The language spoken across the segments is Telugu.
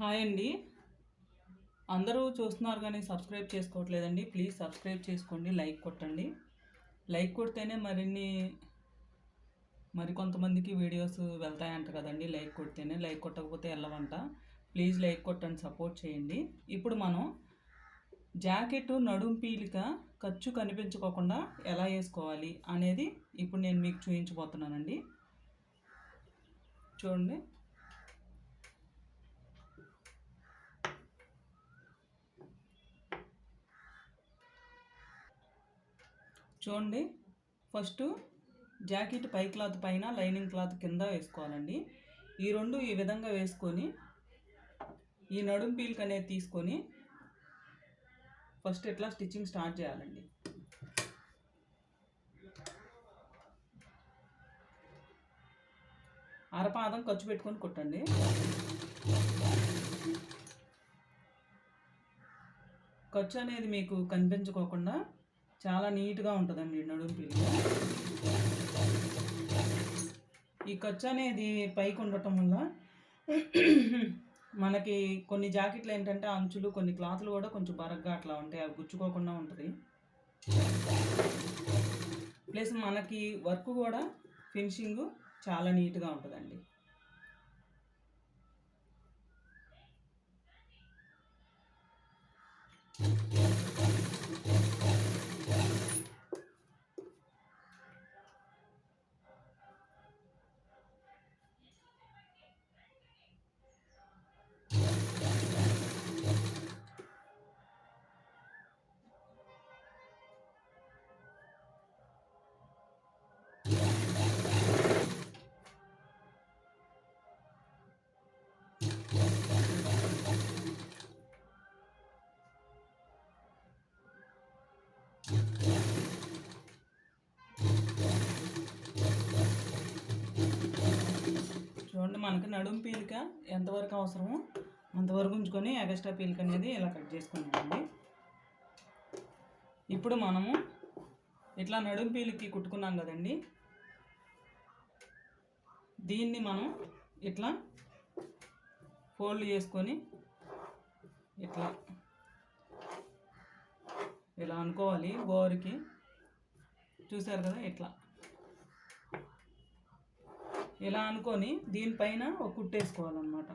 హాయ్ అండి. అందరూ చూస్తున్నారు కానీ సబ్స్క్రైబ్ చేసుకోవట్లేదండి. ప్లీజ్ సబ్స్క్రైబ్ చేసుకోండి లైక్ కొట్టండి. లైక్ కొడితేనే మరిన్ని మరి కొంతమందికి వీడియోస్ వెళ్తాయంట కదండి. లైక్ కొడితేనే లైక్ కొట్టకపోతే వెళ్ళవంట ప్లీజ్ లైక్ కొట్టండి సపోర్ట్ చేయండి. ఇప్పుడు మనం జాకెట్ నడుం పీలిక ఖర్చు కనిపించుకోకుండా ఎలా వేసుకోవాలి అనేది ఇప్పుడు నేను మీకు చూపించబోతున్నానండి చూడండి. చూడండి. ఫస్ట్ జాకెట్ పై క్లాత్ పైన లైనింగ్ క్లాత్ కింద వేసుకోవాలండి. ఈ రెండు ఈ విధంగా వేసుకొని ఈ నడుం పీల్క్ అనేది తీసుకొని ఫస్ట్ ఇట్లా స్టిచ్చింగ్ స్టార్ట్ చేయాలండి. అరపాదం ఖర్చు పెట్టుకొని కుట్టండి. ఖర్చు అనేది మీకు కనిపించుకోకుండా చాలా నీట్గా ఉంటుందండి నడుము పిల్లి. ఈ ఖర్చు అనేది పైకి ఉండటం వల్ల మనకి కొన్ని జాకెట్లు ఏంటంటే అంచులు కొన్ని క్లాత్లు కూడా కొంచెం బరగ్గా అట్లా ఉంటాయి. అవి గుచ్చుకోకుండా ఉంటుంది. ప్లస్ మనకి వర్క్ కూడా ఫినిషింగ్ చాలా నీట్గా ఉంటుందండి. మనకి నడుం పీలిక ఎంతవరకు అవసరమో అంతవరకు ఉంచుకొని ఎగస్ట్రా పీలిక అనేది ఇలా కట్ చేసుకున్నామండి. ఇప్పుడు మనము ఇట్లా నడుం పీలికి కుట్టుకున్నాం కదండి. దీన్ని మనం ఇట్లా ఫోల్డ్ చేసుకొని ఇట్లా ఇలా అనుకోవాలి. బోర్కి చూసారు కదా ఇట్లా. ఇలా అనుకొని దీనిపైన ఒక కుట్టేసుకోవాలన్నమాట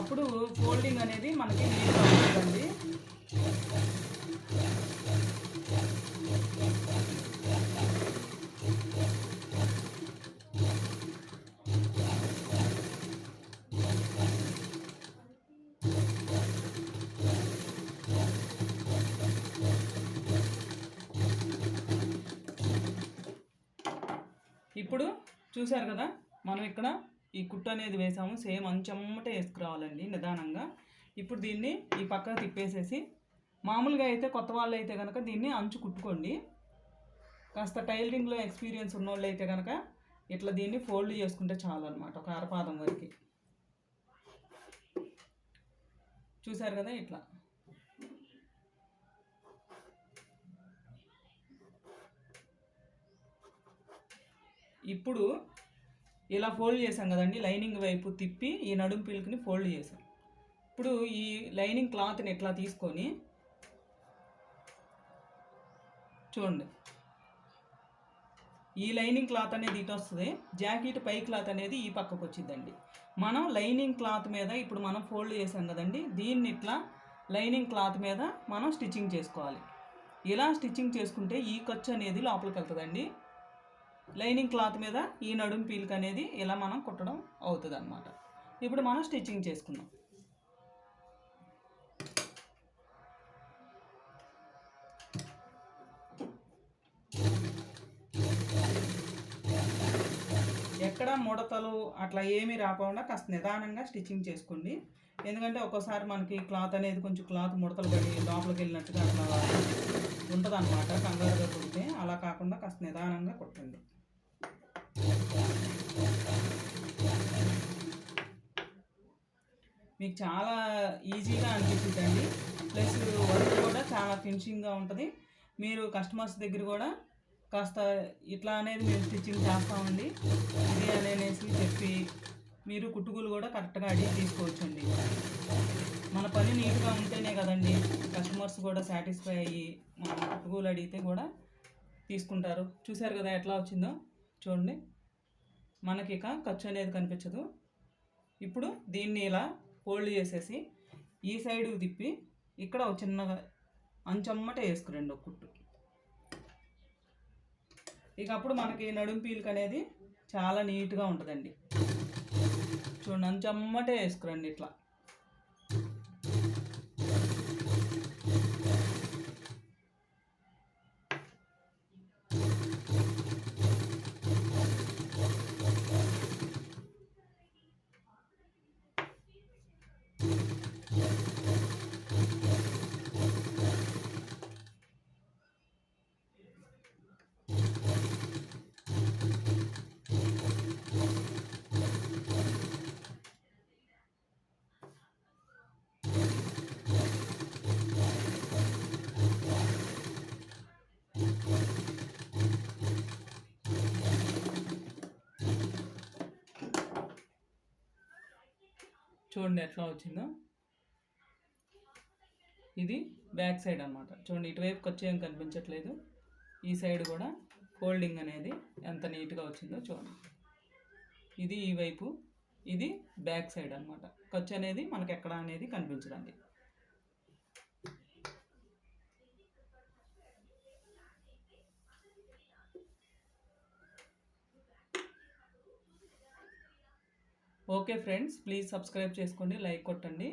అప్పుడు ఫోల్డింగ్ అనేది మనకి నీట్గా ఉంటుందండి. చూశారు కదా? మనం ఇక్కడ ఈ కుట్టు అనేది వేసాము. సేమ్ అంచమ్మట వేసుకురావాలండి నిదానంగా. ఇప్పుడు దీన్ని ఈ పక్కకు తిప్పేసేసి మామూలుగా అయితే కొత్త వాళ్ళు అయితే కనుక దీన్ని అంచు కుట్టుకోండి. కాస్త టైలరింగ్లో ఎక్స్పీరియన్స్ ఉన్నోళ్ళు అయితే కనుక ఇట్లా దీన్ని ఫోల్డ్ చేసుకుంటే చాలన్నమాట ఒక అరపాదం వరకు. చూశారు కదా ఇట్లా. ఇప్పుడు ఇలా ఫోల్డ్ చేసాం కదండి లైనింగ్ వైపు తిప్పి ఈ నడుం పిల్క్ని ఫోల్డ్ చేసాం ఇప్పుడు ఈ లైనింగ్ క్లాత్ని ఇట్లా తీసుకొని చూడండి. ఈ లైనింగ్ క్లాత్ అనేది ఇటు వస్తుంది జాకెట్ పై క్లాత్ అనేది ఈ పక్కకు వచ్చిందండి. మనం లైనింగ్ క్లాత్ మీద ఇప్పుడు మనం ఫోల్డ్ చేసాం కదండి దీన్ని ఇట్లా లైనింగ్ క్లాత్ మీద మనం స్టిచ్చింగ్ చేసుకోవాలి. ఇలా స్టిచ్చింగ్ చేసుకుంటే ఈ ఖర్చు అనేది లోపలికి వెళ్తుందండి. లైనింగ్ క్లాత్ మీద ఈ నడుం పీలిక అనేది ఇలా మనం కుట్టడం అవుతుంది అనమాట ఇప్పుడు మనం స్టిచ్చింగ్ చేసుకుందాం. ఎక్కడ ముడతలు అట్లా ఏమీ రాకుండా కాస్త నిదానంగా స్టిచ్చింగ్ చేసుకోండి. ఎందుకంటే ఒక్కోసారి మనకి క్లాత్ అనేది కొంచెం క్లాత్ ముడతలు పడి లోపలికి వెళ్ళినట్టుగా అట్లా ఉంటుంది అనమాట కంగారుగా కుడితే అలా కాకుండా కాస్త నిదానంగా కుట్టండి. మీకు చాలా ఈజీగా అనిపిస్తుందండి. ప్లస్ వర్క్ కూడా చాలా ఫినిషింగ్గా ఉంటుంది. మీరు కస్టమర్స్ దగ్గర కూడా కాస్త ఇట్లా అనేది మేము స్టిచ్చింగ్ చేస్తామండి. ఇది అనేసి చెప్పి మీరు కుట్టుకులు కూడా కరెక్ట్గా అడిగి తీసుకోవచ్చండి. మన పని నీట్గా ఉంటేనే కదండి కస్టమర్స్ కూడా సాటిస్ఫై అయ్యి మన కుట్టుకులు అడిగితే కూడా తీసుకుంటారు. చూశారు కదా ఎట్లా వచ్చిందో? చూడండి. మనకి ఇక ఖర్చు అనేది కనిపించదు. ఇప్పుడు దీన్ని ఇలా ఫోల్డ్ చేసేసి ఈ సైడ్కి తిప్పి ఇక్కడ ఒక చిన్నగా అంచమ్మట వేసుకురండి ఒక కుట్టు. ఇక అప్పుడు మనకి నడుం పీలిక అనేది చాలా నీట్గా ఉంటుందండి. చూడండి అంచమ్మటే వేసుకురండి ఇట్లా. చూడండి ఎట్లా వచ్చిందో. ఇది బ్యాక్ సైడ్ అన్నమాట. చూడండి ఇటువైపుకి వచ్చేం కనిపించట్లేదు. ఈ సైడ్ కూడా ఫోల్డింగ్ అనేది ఎంత నీట్గా వచ్చిందో చూడండి. ఇది ఈ వైపు ఇది బ్యాక్ సైడ్ అన్నమాట. ఖర్చు అనేది మనకు ఎక్కడ అనేది కనిపించడానికి ఓకే ఫ్రెండ్స్ ప్లీజ్ సబ్స్క్రైబ్ చేసుకోండి లైక్ కొట్టండి